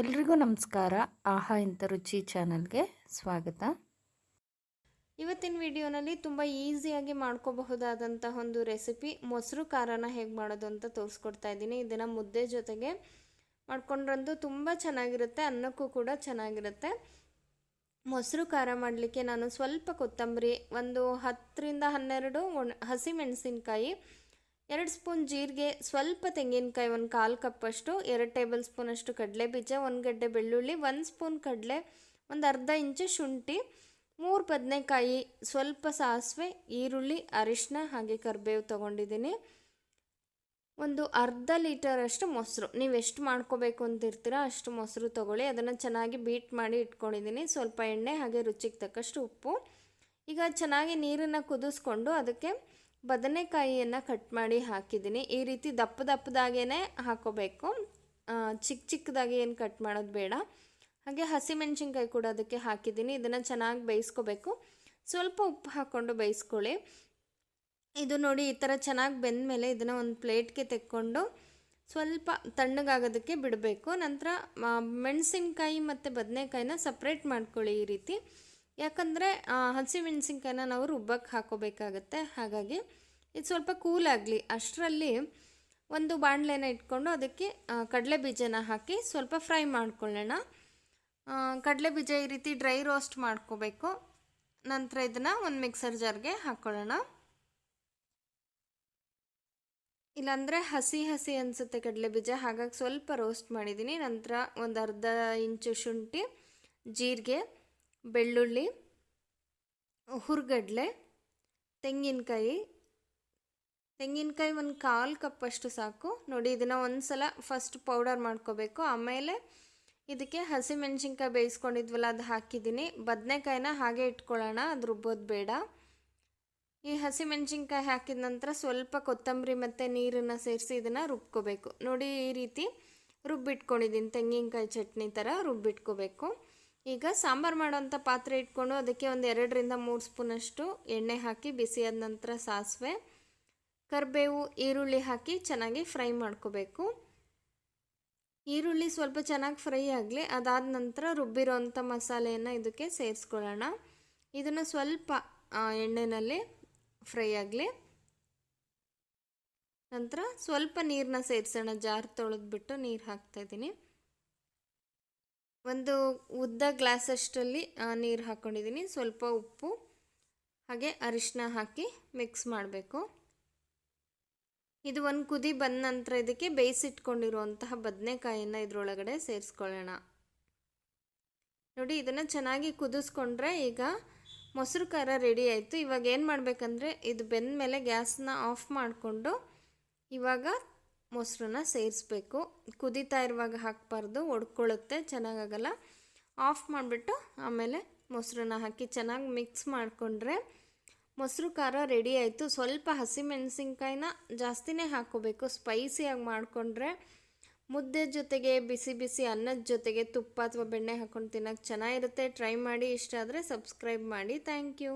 ಎಲ್ರಿಗೂ ನಮಸ್ಕಾರ. ಆಹಾ ಇಂಥ ರುಚಿ ಚಾನಲ್ಗೆ ಸ್ವಾಗತ. ಇವತ್ತಿನ ವಿಡಿಯೋನಲ್ಲಿ ತುಂಬ ಈಸಿಯಾಗಿ ಮಾಡ್ಕೋಬಹುದಾದಂಥ ಒಂದು ರೆಸಿಪಿ ಮೊಸರು ಖಾರನ ಹೇಗೆ ಮಾಡೋದು ಅಂತ ತೋರಿಸ್ಕೊಡ್ತಾ ಇದ್ದೀನಿ. ಇದನ್ನು ಮುದ್ದೆ ಜೊತೆಗೆ ಮಾಡ್ಕೊಂಡ್ರಂದು ತುಂಬ ಚೆನ್ನಾಗಿರುತ್ತೆ, ಅನ್ನಕ್ಕೂ ಕೂಡ ಚೆನ್ನಾಗಿರುತ್ತೆ. ಮೊಸರು ಖಾರ ಮಾಡಲಿಕ್ಕೆ ನಾನು ಸ್ವಲ್ಪ ಕೊತ್ತಂಬರಿ ಒಂದು ಹತ್ತರಿಂದ ಹನ್ನೆರಡು ಒಣ ಹಸಿಮೆಣಸಿನ್ಕಾಯಿ ಎರಡು ಸ್ಪೂನ್ ಜೀರಿಗೆ, ಸ್ವಲ್ಪ ತೆಂಗಿನಕಾಯಿ ಒಂದು ಕಾಲು ಕಪ್ಪಷ್ಟು, ಎರಡು ಟೇಬಲ್ ಸ್ಪೂನಷ್ಟು ಕಡಲೆ ಬೀಜ, ಒಂದು ಗಡ್ಡೆ ಬೆಳ್ಳುಳ್ಳಿ, ಒಂದು ಸ್ಪೂನ್ ಕಡಲೆ, ಒಂದು ಅರ್ಧ ಇಂಚು ಶುಂಠಿ, ಮೂರು ಬದನೆಕಾಯಿ, ಸ್ವಲ್ಪ ಸಾಸಿವೆ, ಈರುಳ್ಳಿ ಅರಿಶಿನ ಹಾಗೆ ಕರಿಬೇವು ತೊಗೊಂಡಿದ್ದೀನಿ. ಒಂದು ಅರ್ಧ ಲೀಟರಷ್ಟು ಮೊಸರು. ನೀವು ಎಷ್ಟು ಮಾಡ್ಕೋಬೇಕು ಅಂತಿರ್ತೀರ ಅಷ್ಟು ಮೊಸರು ತೊಗೊಳ್ಳಿ. ಅದನ್ನು ಚೆನ್ನಾಗಿ ಬೀಟ್ ಮಾಡಿ ಇಟ್ಕೊಂಡಿದ್ದೀನಿ. ಸ್ವಲ್ಪ ಎಣ್ಣೆ ಹಾಗೆ ರುಚಿಗೆ ತಕ್ಕಷ್ಟು ಉಪ್ಪು. ಈಗ ಚೆನ್ನಾಗಿ ನೀರನ್ನು ಕುದಿಸ್ಕೊಂಡು ಅದಕ್ಕೆ ಬದನೆಕಾಯಿಯನ್ನು ಕಟ್ ಮಾಡಿ ಹಾಕಿದ್ದೀನಿ. ಈ ರೀತಿ ದಪ್ಪ ದಪ್ಪದಾಗೇ ಹಾಕೋಬೇಕು. ಚಿಕ್ಕ ಚಿಕ್ಕದಾಗಿ ಏನು ಕಟ್ ಮಾಡೋದು ಬೇಡ. ಹಾಗೆ ಹಸಿಮೆಣ್ಸಿನ್ಕಾಯಿ ಕೂಡ ಅದಕ್ಕೆ ಹಾಕಿದ್ದೀನಿ. ಇದನ್ನು ಚೆನ್ನಾಗಿ ಬೇಯಿಸ್ಕೋಬೇಕು. ಸ್ವಲ್ಪ ಉಪ್ಪು ಹಾಕ್ಕೊಂಡು ಬೇಯಿಸ್ಕೊಳ್ಳಿ. ಇದು ನೋಡಿ ಈ ಥರ ಚೆನ್ನಾಗಿ ಬೆಂದಮೇಲೆ ಇದನ್ನು ಒಂದು ಪ್ಲೇಟ್ಗೆ ತೆಕ್ಕೊಂಡು ಸ್ವಲ್ಪ ತಣ್ಣಗಾಗೋದಕ್ಕೆ ಬಿಡಬೇಕು. ನಂತರ ಮೆಣಸಿನ್ಕಾಯಿ ಮತ್ತು ಬದನೆಕಾಯಿನ ಸಪ್ರೇಟ್ ಮಾಡ್ಕೊಳ್ಳಿ ಈ ರೀತಿ. ಯಾಕಂದರೆ ಹಸಿ ಮೆಣಸಿನ್ಕಾಯಿನ ನಾವು ರುಬ್ಬಕ್ಕೆ ಹಾಕೋಬೇಕಾಗತ್ತೆ. ಹಾಗಾಗಿ ಇದು ಸ್ವಲ್ಪ ಕೂಲ್ ಆಗಲಿ. ಅಷ್ಟರಲ್ಲಿ ಒಂದು ಬಾಣಲೆನ ಇಟ್ಕೊಂಡು ಅದಕ್ಕೆ ಕಡಲೆ ಬೀಜನ ಹಾಕಿ ಸ್ವಲ್ಪ ಫ್ರೈ ಮಾಡ್ಕೊಳ್ಳೋಣ. ಕಡಲೆ ಬೀಜ ಈ ರೀತಿ ಡ್ರೈ ರೋಸ್ಟ್ ಮಾಡ್ಕೋಬೇಕು. ನಂತರ ಇದನ್ನು ಒಂದು ಮಿಕ್ಸರ್ ಜಾರ್ಗೆ ಹಾಕ್ಕೊಳ್ಳೋಣ ಇಲ್ಲಾಂದರೆ ಹಸಿ ಹಸಿ ಅನಿಸುತ್ತೆ ಕಡಲೆ ಬೀಜ. ಹಾಗಾಗಿ ಸ್ವಲ್ಪ ರೋಸ್ಟ್ ಮಾಡಿದ್ದೀನಿ. ನಂತರ ಒಂದು ಅರ್ಧ ಇಂಚು ಶುಂಠಿ, ಜೀರಿಗೆ ಬೆಳ್ಳುಳ್ಳಿ, ಹುರ್ಗಡ್ಲೆ, ತೆಂಗಿನಕಾಯಿ. ತೆಂಗಿನಕಾಯಿ ಒಂದು ಕಾಲು ಕಪ್ಪಷ್ಟು ಸಾಕು. ನೋಡಿ, ಇದನ್ನು ಒಂದು ಸಲ ಫಸ್ಟ್ ಪೌಡರ್ ಮಾಡ್ಕೋಬೇಕು. ಆಮೇಲೆ ಇದಕ್ಕೆ ಹಸಿಮೆಣ್ಸಿನ್ಕಾಯಿ ಬೇಯಿಸ್ಕೊಂಡಿದ್ವಲ್ಲ, ಅದು ಹಾಕಿದ್ದೀನಿ. ಬದನೆಕಾಯಿನ ಹಾಗೆ ಇಟ್ಕೊಳ್ಳೋಣ, ಅದು ರುಬ್ಬೋದು ಬೇಡ. ಈ ಹಸಿಮೆಣ್ಸಿನ್ಕಾಯಿ ಹಾಕಿದ ನಂತರ ಸ್ವಲ್ಪ ಕೊತ್ತಂಬರಿ ಮತ್ತು ನೀರನ್ನು ಸೇರಿಸಿ ಇದನ್ನು ರುಬ್ಕೋಬೇಕು. ನೋಡಿ, ಈ ರೀತಿ ರುಬ್ಬಿಟ್ಕೊಂಡಿದ್ದೀನಿ. ತೆಂಗಿನಕಾಯಿ ಚಟ್ನಿ ಥರ ರುಬ್ಬಿಟ್ಕೋಬೇಕು. ಈಗ ಸಾಂಬಾರು ಮಾಡುವಂಥ ಪಾತ್ರೆ ಇಟ್ಕೊಂಡು ಅದಕ್ಕೆ ಒಂದು ಎರಡರಿಂದ ಮೂರು ಸ್ಪೂನಷ್ಟು ಎಣ್ಣೆ ಹಾಕಿ ಬಿಸಿಯಾದ ನಂತರ ಸಾಸಿವೆ, ಕರಿಬೇವು, ಈರುಳ್ಳಿ ಹಾಕಿ ಚೆನ್ನಾಗಿ ಫ್ರೈ ಮಾಡ್ಕೋಬೇಕು. ಈರುಳ್ಳಿ ಸ್ವಲ್ಪ ಚೆನ್ನಾಗಿ ಫ್ರೈ ಆಗಲಿ, ಅದಾದ ನಂತರ ರುಬ್ಬಿರೋಂಥ ಮಸಾಲೆಯನ್ನು ಇದಕ್ಕೆ ಸೇರಿಸ್ಕೊಳ್ಳೋಣ. ಇದನ್ನು ಸ್ವಲ್ಪ ಎಣ್ಣೆಯಲ್ಲಿ ಫ್ರೈ ಆಗಲಿ. ನಂತರ ಸ್ವಲ್ಪ ನೀರನ್ನ ಸೇರಿಸೋಣ, ಜಾರ್ ತೊಳೆದ್ಬಿಟ್ಟು ನೀರು ಹಾಕ್ತಾಯಿದ್ದೀನಿ ಒಂದು ಉದ್ದ ಗ್ಲಾಸಷ್ಟರಲ್ಲಿ ನೀರು ಹಾಕ್ಕೊಂಡಿದ್ದೀನಿ ಸ್ವಲ್ಪ ಉಪ್ಪು, ಹಾಗೆ ಅರಿಶಿನ ಹಾಕಿ ಮಿಕ್ಸ್ ಮಾಡಬೇಕು. ಇದು ಒಂದು ಕುದಿ ಬಂದ ನಂತರ ಇದಕ್ಕೆ ಬೇಯಿಸಿಟ್ಕೊಂಡಿರುವಂತಹ ಬದನೆಕಾಯಿಯನ್ನು ಇದರೊಳಗಡೆ ಸೇರಿಸ್ಕೊಳ್ಳೋಣ. ನೋಡಿ, ಇದನ್ನು ಚೆನ್ನಾಗಿ ಕುದಿಸ್ಕೊಂಡ್ರೆ ಈಗ ಮೊಸರು ಖಾರ ರೆಡಿ ಆಯಿತು. ಇವಾಗ ಏನು ಮಾಡಬೇಕಂದ್ರೆ, ಇದು ಬೆಂದ ಮೇಲೆ ಗ್ಯಾಸನ್ನ ಆಫ್ ಮಾಡಿಕೊಂಡು ಇವಾಗ ಮೊಸರನ್ನ ಸೇರಿಸ್ಬೇಕು. ಕುದೀತಾ ಇರುವಾಗ ಹಾಕಬಾರ್ದು, ಒಡ್ಕೊಳ್ಳುತ್ತೆ, ಚೆನ್ನಾಗಾಗಲ್ಲ. ಆಫ್ ಮಾಡಿಬಿಟ್ಟು ಆಮೇಲೆ ಮೊಸರನ್ನ ಹಾಕಿ ಚೆನ್ನಾಗಿ ಮಿಕ್ಸ್ ಮಾಡಿಕೊಂಡ್ರೆ ಮೊಸರು ಖಾರ ರೆಡಿ ಆಯಿತು. ಸ್ವಲ್ಪ ಹಸಿಮೆಣಸಿನ್ಕಾಯಿನ ಜಾಸ್ತಿನೇ ಹಾಕೋಬೇಕು ಸ್ಪೈಸಿಯಾಗಿ ಮಾಡಿಕೊಂಡ್ರೆ ಮುದ್ದೆ ಜೊತೆಗೆ ಬಿಸಿ ಬಿಸಿ ಅನ್ನದ ಜೊತೆಗೆ ತುಪ್ಪ ಅಥವಾ ಬೆಣ್ಣೆ ಹಾಕ್ಕೊಂಡು ತಿನ್ನೋಕ್ಕೆ ಚೆನ್ನಾಗಿರುತ್ತೆ. ಟ್ರೈ ಮಾಡಿ, ಇಷ್ಟ ಆದರೆ ಸಬ್ಸ್ಕ್ರೈಬ್ ಮಾಡಿ. Thank you